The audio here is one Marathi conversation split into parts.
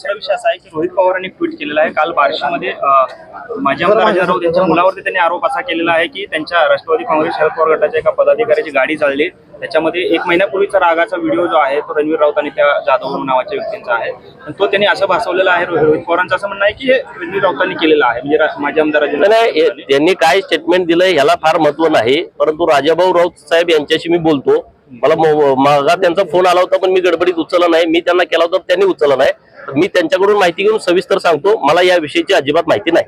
दुसरा विषय असा आहे की रोहित पवारांनी ट्विट केलेला आहे. काल बार्शीमध्ये अजय राऊत यांच्या मुलावरती त्यांनी आरोप असा केलेला आहे की त्यांच्या राष्ट्रवादी काँग्रेस शरद पवार गटाच्या एका पदाधिकाऱ्याची गाडी चालली. त्याच्यामध्ये एक महिन्यापूर्वीचा रागाचा व्हिडिओ जो आहे तो रणवीर राऊत आणि त्या जाधव नावाच्या व्यक्तींचा आहे. आणि तो त्यांनी असं भासवलेला आहे रोहित पवारांचं असं म्हणणं आहे की हे रणवीर राऊतांनी केलेलं आहे. म्हणजे रा- माजी आमदार अजय नाही, नाही राऊत हे- त्यांनी काय स्टेटमेंट दिलंय ह्याला फार महत्त्व नाही. परंतु राजाभाऊ राऊत साहेब यांच्याशी मी बोलतो. मला मागा त्यांचा फोन आला होता पण मी गडबडीत उचलला नाही. मी त्यांना केला होता त्यांनी उचलला नाही. मी त्यांच्याकडून माहिती घेऊन सविस्तर सांगतो. मला या विषयीची अजिबात माहिती नाही.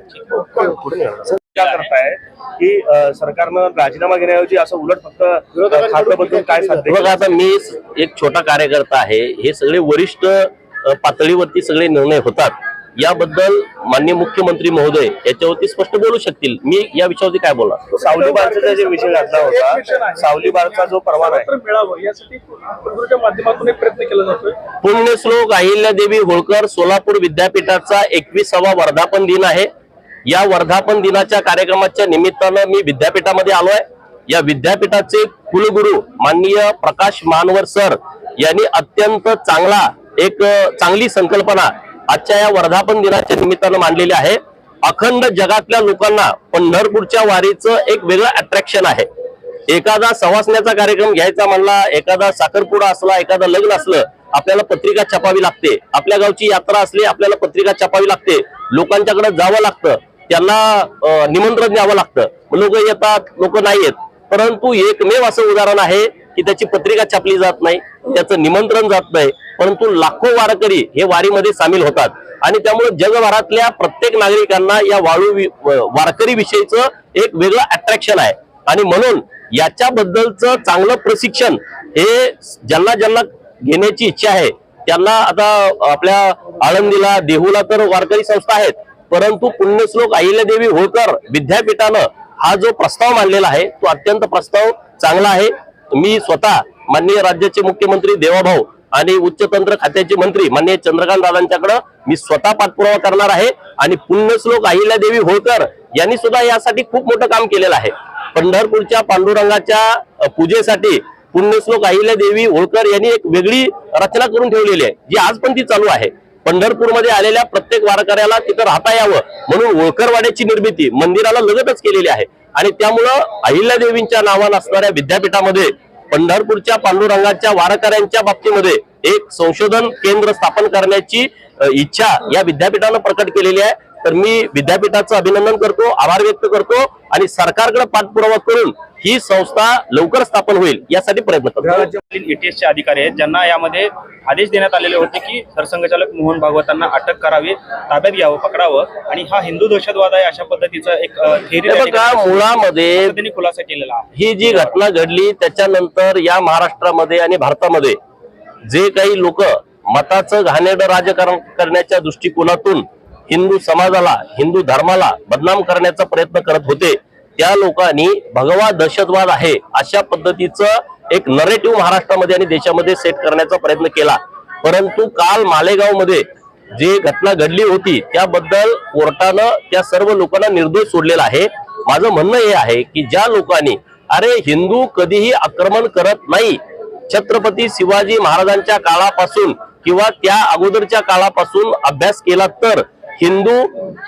करताय की सरकारनं राजीनामा घेण्याऐवजी असं उलट फक्त काय बघा? आता मी एक छोटा कार्यकर्ता आहे. हे सगळे वरिष्ठ पातळीवरती सगळे निर्णय होतात. याबद्दल माननीय मुख्यमंत्री महोदय याच्यावरती स्पष्ट बोलू शकतील. मी या विषयावरती काय बोलणार? सावली बारचा जे विषय घातला होता सावली बारचा जो परवाना आहे. मिळावं यासाठी कोल्हापूरच्या माध्यमातून एक प्रयत्न केला जातोय. पुण्यश्लोक अहिल्यादेवी होळकर सोलापूर विद्यापीठाचा एकविसावा वर्धापन दिन आहे. या वर्धापन दिनाच्या कार्यक्रमाच्या निमित्तानं मी विद्यापीठामध्ये आलोय. या विद्यापीठाचे कुलगुरू माननीय प्रकाश मानवर सर यांनी अत्यंत चांगला एक चांगली संकल्पना आजच्या या वर्धापन दिनाच्या निमित्तानं मांडलेली आहे. अखंड जगातल्या लोकांना पंढरपूरच्या वारीचं एक वेगळं अट्रॅक्शन आहे. एखादा सवासण्याचा कार्यक्रम घ्यायचा म्हणला एखादा साखरपुडा असला एखादा लग्न असलं आपल्याला पत्रिका छापावी लागते. आपल्या गावची यात्रा असली आपल्याला पत्रिका छापावी लागते. लोकांच्याकडे जावं लागतं. त्यांना निमंत्रण द्यावं लागतं. लोक येतात लोक नाही येत परंतु एकमेव असं उदाहरण आहे की त्याची पत्रिका छापली जात नाही त्याचं निमंत्रण जात नाही परंतु लाखो वारकरी हे वारीमध्ये सामील होतात. आणि त्यामुळे जगभरातल्या प्रत्येक नागरिकांना या वाळू वि- वारकरी विषयीचं एक वेगळं अट्रॅक्शन आहे. आणि म्हणून याच्याबद्दलचं चांगलं प्रशिक्षण हे ज्यांना ज्यांना घेण्याची इच्छा आहे त्यांना आता आपल्या आळंदीला देहूला तर वारकरी संस्था आहेत परंतु पुण्यश्लोक अहिल्यादेवी होळकर विद्यापीठानं हा जो प्रस्ताव मांडलेला आहे तो अत्यंत प्रस्ताव चांगला आहे. मी स्वतः माननीय राज्याचे मुख्यमंत्री देवाभाऊ आणि उच्च तंत्र खात्याचे मंत्री माननीय चंद्रकांत दादांच्याकडे मी स्वतः पाठपुरावा करणार आहे आणि पुण्यश्लोक अहिल्यादेवी होळकर यांनी सुद्धा यासाठी खूप मोठं काम केलेलं आहे. पंढरपूरच्या पांडुरंगाच्या पूजेसाठी पुण्यश्लोक अहिल्यादेवी होळकर यांनी एक वेगळी रचना करून ठेवलेली आहे जी आज पण ती चालू आहे. पंढरपूरमध्ये आलेल्या प्रत्येक वारकऱ्याला तिथं राहता यावं म्हणून होळकरवाड्याची निर्मिती मंदिराला लगतच केलेली आहे. आणि त्यामुळं अहिल्यादेवींच्या नावानं असणाऱ्या विद्यापीठामध्ये पंढरपूरच्या पांडुरंगाच्या वारकऱ्यांच्या बाबतीमध्ये एक संशोधन केंद्र स्थापन करण्याची इच्छा या विद्यापीठानं प्रकट केलेली आहे. तर मी विद्यापीठाचं अभिनंदन करतो आभार व्यक्त करतो आणि सरकारकडे पाठपुरावा करून ही संस्था लवकर स्थापन होईल यासाठी प्रयत्न करतो. एटीएसचे अधिकारी आहेत ज्यांना यामध्ये आदेश देण्यात आलेले होते की सरसंघचालक मोहन भागवतांना अटक करावी ताब्यात घ्यावं पकडावं आणि हा हिंदू दहशतवाद आहे अशा पद्धतीचा एक मुळामध्ये त्यांनी खुलासा केलेला ही जी घटना घडली त्याच्यानंतर या महाराष्ट्रामध्ये आणि भारतामध्ये जे काही लोक मताचं घाणेरडं राजकारण करण्याच्या दृष्टिकोनातून हिंदू समाजाला हिंदू धर्माला बदनाम करण्याचा प्रयत्न करत होते. त्या लोकांनी भगवा दहशतवाद आहे अशा पद्धतीचं एक नरेटिव्ह महाराष्ट्रामध्ये आणि देशामध्ये सेट करण्याचा प्रयत्न केला. परंतु काल मालेगावमध्ये जे घटना घडली होती त्याबद्दल कोर्टानं त्या सर्व लोकांना निर्दोष सोडलेला आहे. माझं म्हणणं हे आहे की ज्या लोकांनी अरे हिंदू कधीही आक्रमण करत नाही छत्रपती शिवाजी महाराजांच्या काळापासून किंवा त्या अगोदरच्या काळापासून अभ्यास केला तर हिंदू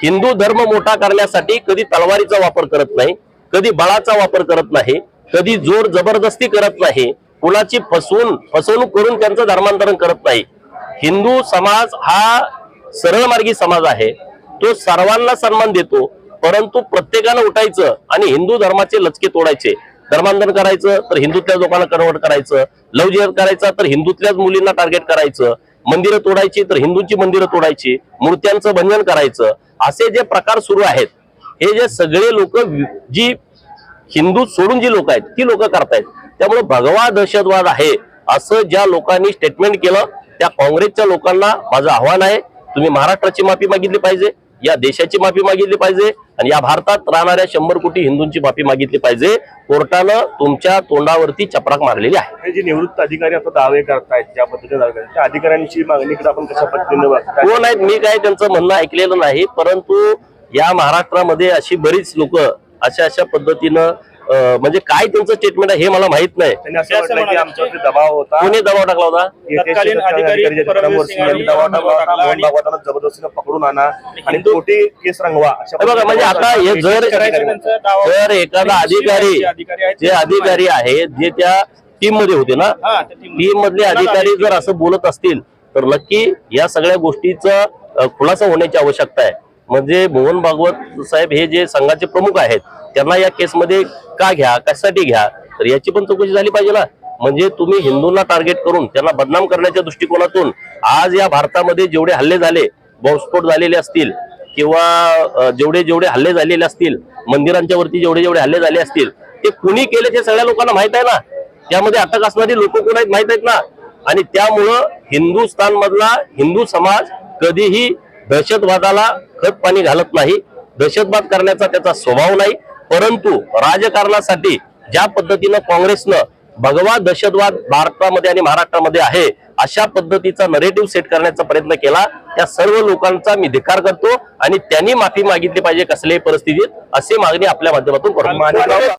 हिंदू धर्म मोठा करण्यासाठी कधी तलवारीचा वापर करत नाही कधी बळाचा वापर करत नाही कधी जोर जबरदस्ती करत नाही कुणाची फसवून फसवणूक करून त्यांचं धर्मांतरण करत नाही. हिंदू समाज हा सरळमार्गी समाज आहे. तो सर्वांना सन्मान देतो परंतु प्रत्येकानं उठायचं आणि हिंदू धर्माचे लचके तोडायचे. धर्मांतरण करायचं तर हिंदूतल्या लोकांना कन्वर्ट करायचं. लव जिहर करायचा तर हिंदूतल्याच मुलींना टार्गेट करायचं. मंदिरं तोडायची तर हिंदूंची मंदिरं तोडायची मूर्त्यांचं बंधन करायचं असे जे प्रकार सुरू आहेत हे जे सगळे लोक जी हिंदू सोडून जी लोक आहेत ती लोक करतायत. त्यामुळे भगवा दहशतवाद आहे असं ज्या लोकांनी स्टेटमेंट केलं त्या काँग्रेसच्या लोकांना माझं आव्हान आहे. तुम्ही महाराष्ट्राची माफी मागितली पाहिजे. या देशाची माफी मागितली पाहिजे आणि या भारतात राहणाऱ्या शंभर कोटी हिंदूंची माफी मागितली पाहिजे. कोर्टानं तुमच्या तोंडावरती चपराक मारलेली आहे. हे जे निवृत्त अधिकारी आता दावे करतायत ज्या पद्धतीने दावे करतायत त्या अधिकाऱ्यांची मागणीकडे आपण कशा पद्धतीने कोण आहेत मी काय त्यांचं म्हणणं ऐकलेलं नाही परंतु या महाराष्ट्रामध्ये अशी बरीच लोक अशा अशा पद्धतीनं म्हणजे काय त्यांचं स्टेटमेंट आहे हे मला माहीत नाही. त्यांनी असं ते असं म्हटलं की म्हणाले आमच्यावरती दबाव होता. कोणी दबाव टाकला होता? तत्कालीन अधिकारी परमवीर सिंग यांनी यांनी दबाव टाकला होता टाकला मोहन आणि- भागवतांना जबरदस्तीने पकडून आणा आणि खोटी केस रंगवा अशा हे बघा म्हणजे आता हे जर करायचं त्यांचा दावा- जर एखादा अधिकारी जे अधिकारी आहेत, जे अधिकारी आहेत जे त्या टीममध्ये होते ना? हा, त्या team मध्ये. टीम मधले अधिकारी जर असं बोलत असतील तर नक्की या सगळ्या गोष्टीचा अ, खुलासा होण्याची आवश्यकता आहे. म्हणजे मोहन भागवत साहेब हे जे संघाचे प्रमुख आहेत त्यांना या केसमध्ये का घ्या कशासाठी घ्या? तर याची पण चौकशी झाली पाहिजे ना. म्हणजे तुम्ही हिंदूंना टार्गेट करून त्यांना बदनाम करण्याच्या दृष्टिकोनातून आज या भारतामध्ये जेवढे हल्ले झाले बॉम्बस्फोट झालेले असतील किंवा जेवढे जेवढे हल्ले झालेले असतील मंदिरांच्या वरती जेवढे जेवढे हल्ले झाले असतील ते कुणी केले ते सगळ्या लोकांना माहीत आहे ना. त्यामध्ये अटक असणारी लोक कोण आहेत माहीत आहेत ना. आणि त्यामुळं हिंदुस्थान मधला हिंदू समाज कधीही दहशतवादाला खत पाणी घालत नाही. दहशतवाद करण्याचा त्याचा स्वभाव नाही. परंतु राजकारणासाठी ज्या पद्धतीनं काँग्रेसनं भगवा दहशतवाद भारतामध्ये आणि महाराष्ट्रामध्ये आहे अशा पद्धतीचा नरेटिव्ह सेट करण्याचा प्रयत्न केला त्या सर्व लोकांचा मी धिकार करतो आणि त्यांनी माफी मागितली पाहिजे कसल्याही परिस्थितीत अशी मागणी आपल्या माध्यमातून करतो.